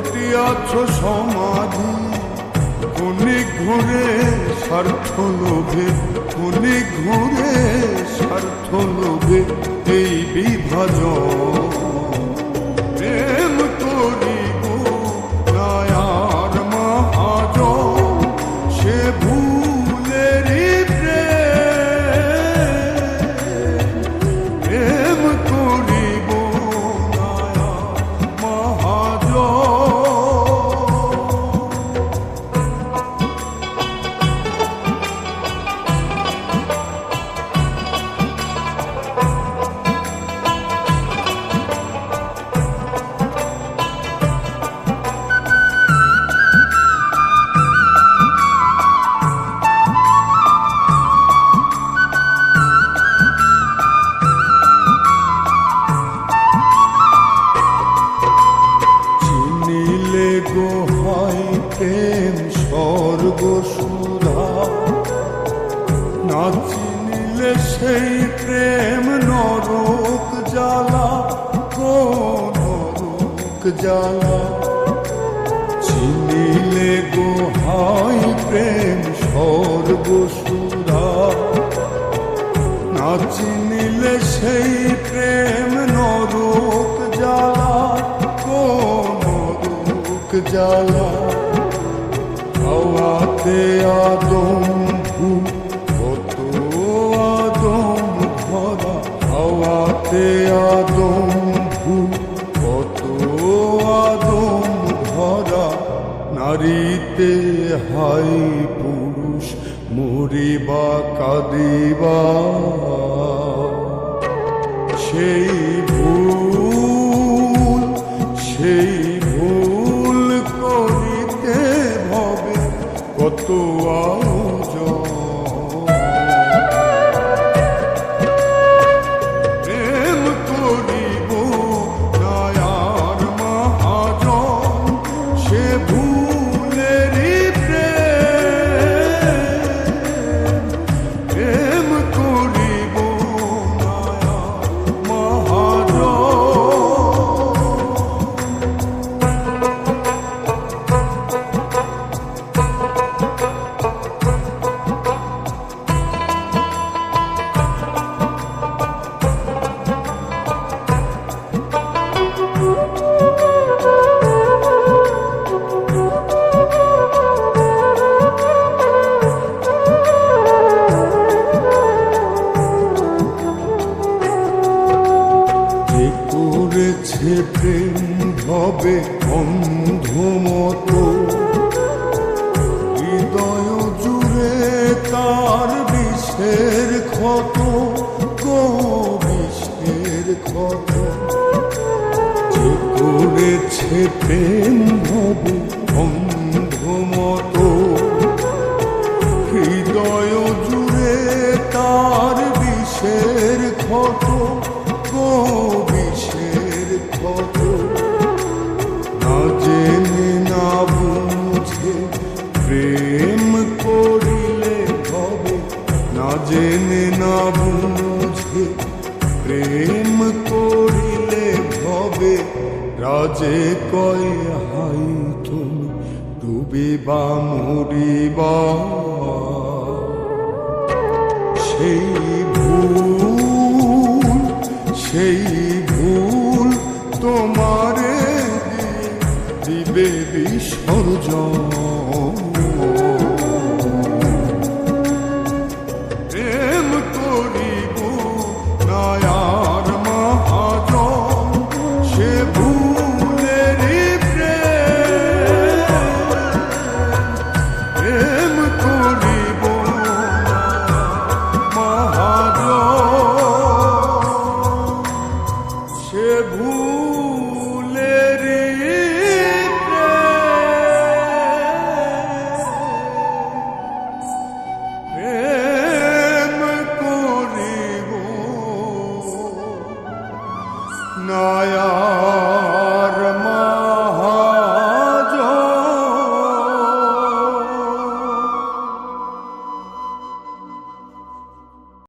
জটিয়াছ সমাধি? ক্ষণিক ঘুরে স্বার্থ লোভে? ক্ষণিক ঘুরে স্বার্থ লোভে? এই বিভাজন না চিনিলে সেই প্রেম নরক জ্বালা গো নরক জ্বালা। চিনিলে গোহাই প্রেম স্বর্গ সুধা না চিনিলে সেই প্রেম নরক জ্বালা কোন রূপ জ্বালা। হাওয়াতে আদম হাওয়াতে আদম ভূ, কত আদম ধরা নারীতে হাই পুরুষ, মরিবা কাঁদিবা। সেই ভুল সেই ভুল করিতে হবে, কত আয়োজন করেছে প্রেম হবে অন্ধ মতো হৃদয় জুড়ে তার বিষের ক্ষত গো বিষের ক্ষত। যে করেছে প্রেম হবে অন্ধ মতো হৃদয় জুড়ে তার বিষের ক্ষত গো জেনে না বুঝে প্রেম করিলে হবে রাজে কয়, হাই তুমি ডুবিবা মরিবা? সেই ভুল সেই ভুল তোমারে দিবে বিসর্জন। Maya.